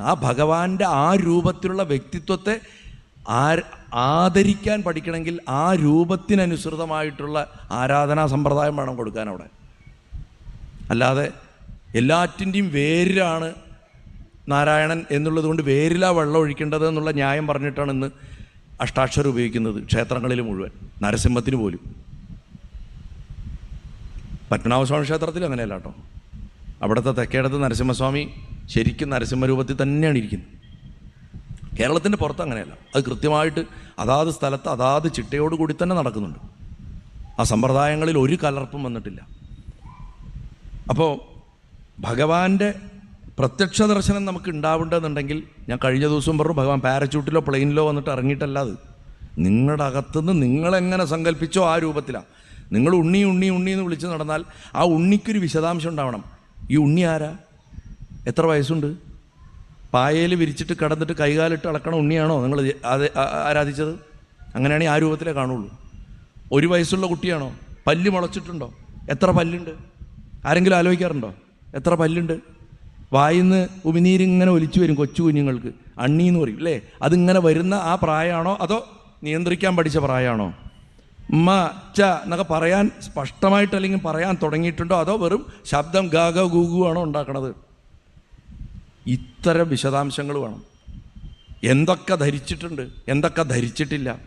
ആ ഭഗവാന്റെ ആ രൂപത്തിലുള്ള വ്യക്തിത്വത്തെ ആദരിക്കാൻ പഠിക്കണമെങ്കിൽ ആ രൂപത്തിനനുസൃതമായിട്ടുള്ള ആരാധനാ സമ്പ്രദായം വേണം കൊടുക്കാൻ അവിടെ. അല്ലാതെ എല്ലാറ്റിന്റെയും വേരിലാണ് നാരായണൻ എന്നുള്ളത് കൊണ്ട് വേരിലാ വെള്ളം ഒഴിക്കേണ്ടത് എന്നുള്ള ന്യായം പറഞ്ഞിട്ടാണ് ഇന്ന് അഷ്ടാക്ഷരം ഉപയോഗിക്കുന്നത് ക്ഷേത്രങ്ങളിൽ മുഴുവൻ. നരസിംഹത്തിന് പോലും. പത്മനാഭസ്വാമി ക്ഷേത്രത്തിൽ അങ്ങനെയല്ല കേട്ടോ. അവിടുത്തെ തെക്കേടത്ത് നരസിംഹസ്വാമി ശരിക്കും നരസിംഹരൂപത്തിൽ തന്നെയാണ് ഇരിക്കുന്നത്. കേരളത്തിന്റെ പുറത്ത് അങ്ങനെയല്ല. അത് കൃത്യമായിട്ട് അതാത് സ്ഥലത്ത് അതാത് ചിട്ടയോടുകൂടി തന്നെ നടക്കുന്നുണ്ട്. ആ സമ്പ്രദായങ്ങളിൽ ഒരു കലർപ്പും വന്നിട്ടില്ല. അപ്പോൾ ഭഗവാന്റെ പ്രത്യക്ഷ ദർശനം നമുക്ക് ഉണ്ടാവേണ്ടതെന്നുണ്ടെങ്കിൽ ഞാൻ കഴിഞ്ഞ ദിവസം പറഞ്ഞു ഭഗവാൻ പാരച്യൂട്ടിലോ പ്ലെയിനിലോ വന്നിട്ട് ഇറങ്ങിയിട്ടല്ല അത്. നിങ്ങളുടെ അകത്തുനിന്ന് നിങ്ങളെങ്ങനെ സങ്കല്പിച്ചോ ആ രൂപത്തിലാണ് നിങ്ങൾ ഉണ്ണി ഉണ്ണി ഉണ്ണി എന്ന് വിളിച്ച് നടന്നാൽ ആ ഉണ്ണിക്കൊരു വിശദാംശം ഉണ്ടാവണം. ഈ ഉണ്ണി ആരാ? എത്ര വയസ്സുണ്ട്? പായയിൽ വിരിച്ചിട്ട് കടന്നിട്ട് കൈകാലിട്ട് അളക്കണ ഉണ്ണിയാണോ നിങ്ങൾ ആരാധിച്ചത്? അങ്ങനെയാണെങ്കിൽ ആ രൂപത്തിലേ കാണുള്ളൂ. ഒരു വയസ്സുള്ള കുട്ടിയാണോ? പല്ല് മുളച്ചിട്ടുണ്ടോ? എത്ര പല്ലുണ്ട്? ആരെങ്കിലും ആലോചിക്കാറുണ്ടോ? എത്ര പല്ലുണ്ട്? വായിന്ന് ഉമിനീരിങ്ങനെ ഒലിച്ചു വരും കൊച്ചു കുഞ്ഞുങ്ങൾക്ക്. അണ്ണി എന്ന് പറയും അല്ലേ അതിങ്ങനെ വരുന്ന ആ പ്രായമാണോ അതോ നിയന്ത്രിക്കാൻ പഠിച്ച പ്രായമാണോ? മ ച എന്നൊക്കെ പറയാൻ സ്പഷ്ടമായിട്ട് അല്ലെങ്കിൽ പറയാൻ തുടങ്ങിയിട്ടുണ്ടോ? അതോ വെറും ശബ്ദം ഗാഗ ഗൂഗു ആണോ ഉണ്ടാക്കണത്? ഇത്തരം വിശദാംശങ്ങൾ വേണം. എന്തൊക്കെ ധരിച്ചിട്ടുണ്ട് എന്തൊക്കെ ധരിച്ചിട്ടില്ല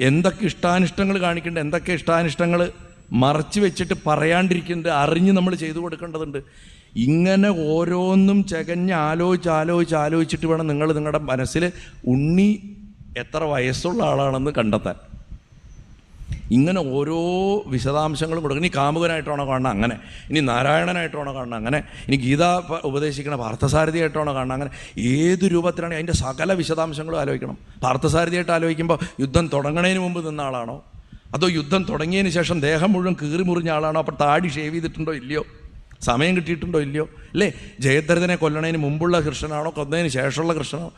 എന്തൊക്കെ ഇഷ്ടാനിഷ്ടങ്ങൾ കാണിക്കേണ്ടത് എന്തൊക്കെ ഇഷ്ടാനിഷ്ടങ്ങൾ മറച്ചു വെച്ചിട്ട് പറയാണ്ടിരിക്കുന്നുണ്ട് അറിഞ്ഞ് നമ്മൾ ചെയ്തു കൊടുക്കേണ്ടതുണ്ട്. ഇങ്ങനെ ഓരോന്നും ചകഞ്ഞ് ആലോചിച്ച് ആലോചിച്ച് ആലോചിച്ചിട്ട് വേണം നിങ്ങൾ നിങ്ങളുടെ മനസ്സിൽ ഉണ്ണി എത്ര വയസ്സുള്ള ആളാണെന്ന് കണ്ടെത്താൻ. ഇങ്ങനെ ഓരോ വിശദാംശങ്ങളും കൊടുക്കും. ഇനി കാമുകനായിട്ടാണോ കാണണം അങ്ങനെ. ഇനി നാരായണനായിട്ടാണോ കാണണം അങ്ങനെ. ഇനി ഗീത ഉപദേശിക്കണ പാർത്ഥസാരഥിയായിട്ടാണോ കാണണം അങ്ങനെ. ഏത് രൂപത്തിലാണ് അതിന്റെ സകല വിശദാംശങ്ങളും ആലോചിക്കണം? പാർത്ഥസാരഥിയായിട്ട് ആലോചിക്കുമ്പോൾ യുദ്ധം തുടങ്ങണതിന് മുമ്പ് നിന്ന ആളാണോ? അതോ യുദ്ധം തുടങ്ങിയതിന് ശേഷം ദേഹം മുഴുവൻ കീറി മുറിഞ്ഞ ആളാണോ? അപ്പോൾ താടി ഷേവ് ചെയ്തിട്ടുണ്ടോ ഇല്ലയോ? സമയം കിട്ടിയിട്ടുണ്ടോ ഇല്ലയോ? അല്ലേ? ജയദ്രഥനെ കൊല്ലണതിന് മുമ്പുള്ള കൃഷ്ണനാണോ? കൊന്നതിന് ശേഷമുള്ള കൃഷ്ണനാണോ?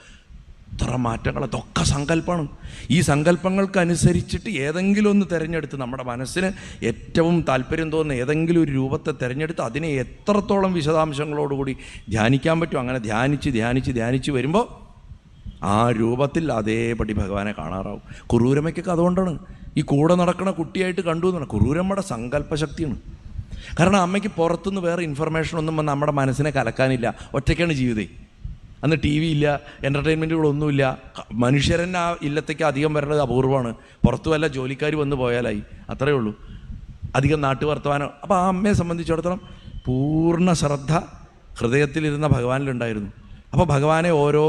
ഇത്ര മാറ്റങ്ങൾ അതൊക്കെ സങ്കല്പമാണ് ഈ സങ്കല്പങ്ങൾക്കനുസരിച്ചിട്ട് ഏതെങ്കിലും ഒന്ന് തിരഞ്ഞെടുത്ത് നമ്മുടെ മനസ്സിന് ഏറ്റവും താല്പര്യം തോന്നുന്ന ഏതെങ്കിലും ഒരു രൂപത്തെ തിരഞ്ഞെടുത്ത് അതിനെ എത്രത്തോളം വിശദാംശങ്ങളോടുകൂടി ധ്യാനിക്കാൻ പറ്റും. അങ്ങനെ ധ്യാനിച്ച് ധ്യാനിച്ച് ധ്യാനിച്ച് വരുമ്പോൾ ആ രൂപത്തിൽ അതേപടി ഭഗവാനെ കാണാറാവും. കുറൂരമ്മയ്ക്കൊക്കെ അതുകൊണ്ടാണ്. ഈ കൂടെ നടക്കണ കുട്ടിയായിട്ട് കണ്ടു എന്നാണ്. കുറൂരമ്മയുടെ സങ്കല്പശക്തിയാണ്. കാരണം അമ്മയ്ക്ക് പുറത്തുനിന്ന് വേറെ ഇൻഫർമേഷൻ ഒന്നും നമ്മുടെ മനസ്സിനെ കലക്കാനില്ല. ഒറ്റയ്ക്കാണ് ജീവിതം. അന്ന് ടി വി ഇല്ല എന്റർടൈൻമെന്റുകളൊന്നുമില്ല മനുഷ്യരന്നെ ആ ഇല്ലത്തേക്ക് അധികം വരേണ്ടത് അപൂർവമാണ്. പുറത്തു വല്ല ജോലിക്കാർ വന്ന് പോയാലായി. അത്രയേ ഉള്ളൂ. അധികം നാട്ടു വർത്തമാനം അപ്പോൾ ആ അമ്മയെ സംബന്ധിച്ചിടത്തോളം പൂർണ ശ്രദ്ധ ഹൃദയത്തിലിരുന്ന ഭഗവാനിലുണ്ടായിരുന്നു. അപ്പോൾ ഭഗവാനെ ഓരോ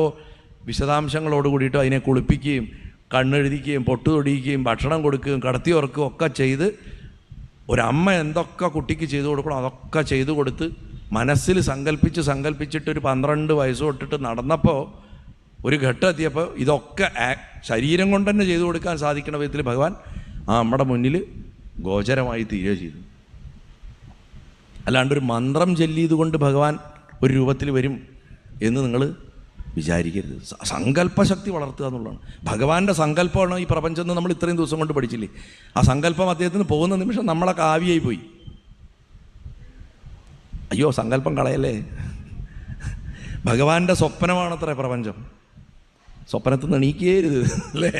വിശദാംശങ്ങളോട് കൂടിയിട്ട് അതിനെ കുളിപ്പിക്കുകയും കണ്ണെഴുതിക്കുകയും പൊട്ടു തൊടിയിക്കുകയും ഭക്ഷണം കൊടുക്കുകയും കടത്തി ഉറക്കുകയും ഒക്കെ ചെയ്ത് ഒരമ്മ എന്തൊക്കെ കുട്ടിക്ക് ചെയ്തു കൊടുക്കണം അതൊക്കെ ചെയ്തു കൊടുത്ത് മനസ്സിൽ സങ്കല്പിച്ച് സങ്കല്പിച്ചിട്ട് ഒരു പന്ത്രണ്ട് വയസ്സ് തൊട്ടിട്ട് നടന്നപ്പോൾ ഒരു ഘട്ടം എത്തിയപ്പോൾ ഇതൊക്കെ ശരീരം കൊണ്ട് തന്നെ ചെയ്തു കൊടുക്കാൻ സാധിക്കുന്ന വിധത്തിൽ ഭഗവാൻ ആ നമ്മുടെ മുന്നിൽ ഗോചരമായി തീരുക ചെയ്തു. അല്ലാണ്ട് ഒരു മന്ത്രം ചെല്ലിയത് കൊണ്ട് ഭഗവാൻ ഒരു രൂപത്തിൽ വരും എന്ന് നിങ്ങൾ വിചാരിക്കരുത്. സങ്കല്പശക്തി വളർത്തുക എന്നുള്ളതാണ്. ഭഗവാന്റെ സങ്കല്പമാണ് ഈ പ്രപഞ്ചം നമ്മൾ ഇത്രയും ദിവസം കൊണ്ട് പഠിച്ചില്ലേ? ആ സങ്കല്പം അദ്ദേഹത്തിന് പോകുന്ന നിമിഷം നമ്മളൊക്കെ ആവിയായി പോയി. അയ്യോ സങ്കല്പം കളയല്ലേ? ഭഗവാന്റെ സ്വപ്നമാണത്രേ പ്രപഞ്ചം. സ്വപ്നത്തിൽ നിന്ന് എണീക്കേരുത് അല്ലേ?